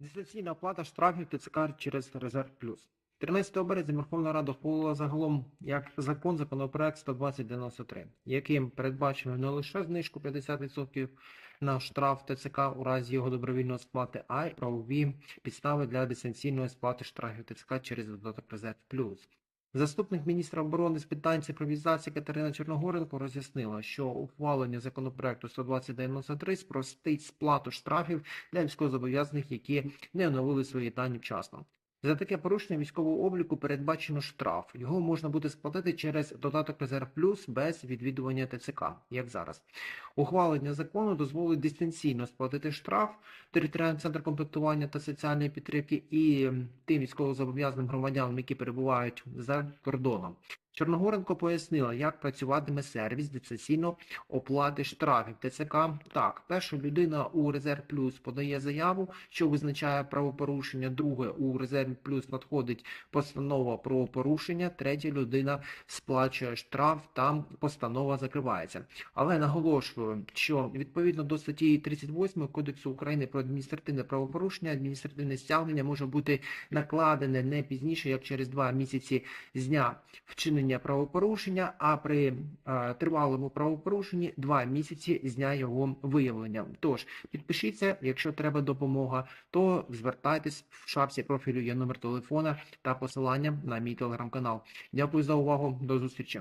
Дистанційна оплата штрафів ТЦК через Резерв Плюс. 13 березня Верховна Рада ухвалила загалом як закон законопроект 12093, яким передбачено не лише знижку 50% на штраф ТЦК у разі його добровільної сплати, а й правові підстави для дистанційної сплати штрафів ТЦК через додаток Резерв Плюс. Заступник міністра оборони з питань цифровізації Катерина Чорногоренко роз'яснила, що ухвалення законопроекту 12093 спростить сплату штрафів для військовозобов'язаних, які не оновили свої дані вчасно. За таке порушення військового обліку передбачено штраф. Його можна буде сплатити через додаток Резерв Плюс без відвідування ТЦК, як зараз. Ухвалення закону дозволить дистанційно сплатити штраф територіальний центр комплектування та соціальної підтримки і тим військовозобов'язаним громадянам, які перебувають за кордоном. Чорногоренко пояснила, як працюватиме сервіс дистанційно оплати штрафів ТЦК. Так, перша людина у Резерв Плюс подає заяву, що визначає правопорушення. Друге у Резерв Плюс надходить постанова про порушення. Третя людина сплачує штраф. Там постанова закривається. Але наголошую, що відповідно до статті 38 Кодексу України про адміністративне правопорушення, адміністративне стягнення може бути накладене не пізніше, як через два місяці з дня вчинення правопорушення, а при е, тривалому правопорушенні два місяці з дня його виявлення. Тож підпишіться, якщо треба допомога, то звертайтесь в шапці профілю є номер телефона та посилання на мій телеграм-канал. Дякую за увагу. До зустрічі.